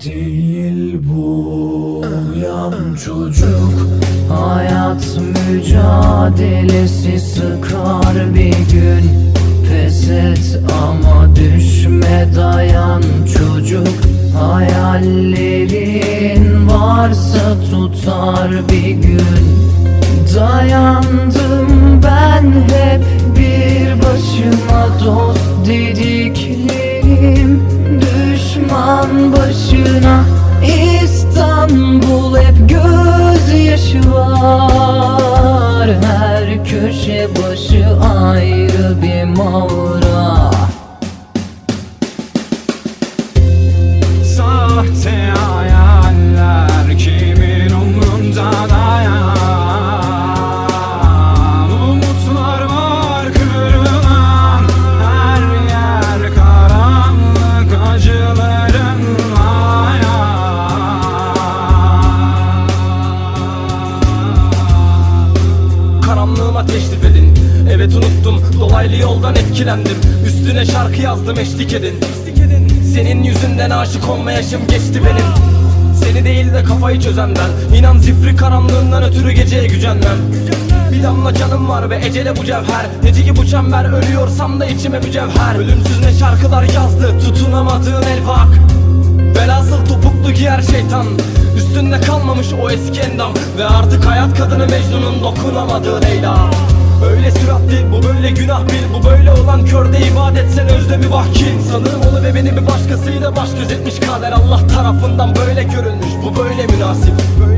değil bu Uyan çocuk. Hayat mücadelesi sıkar bir gün. Pes et ama düşme dayan çocuk. Hayallerin varsa tutar bir gün var. Her köşe başı ayrı bir mağara Karanlığıma teşrif edin. Evet unuttum dolaylı yoldan etkilendim. Üstüne şarkı yazdım eşlik edin. Senin yüzünden aşık olma yaşım geçti benim. Seni değil de kafayı çözen ben. İnan zifri karanlığından ötürü geceye gücenmem. Bir damla canım var ve ecele bu cevher. Neci ki bu çember ölüyorsam da içime mücevher Ölümsüz ne şarkılar yazdı tutunamadığın el bak Velhasıl topuklu giyer şeytan Üstünde kalmamış o eski endam. Ve artık hayat kadını Mecnun'un dokunamadığı Leyla. Öyle süratli bu böyle günah bil. Bu böyle olan körde ibadet sen özlemi vahki Sanığım olu ve beni bir başkasıyla baş gözetmiş kader. Allah tarafından böyle görülmüş bu böyle münasip. Böyle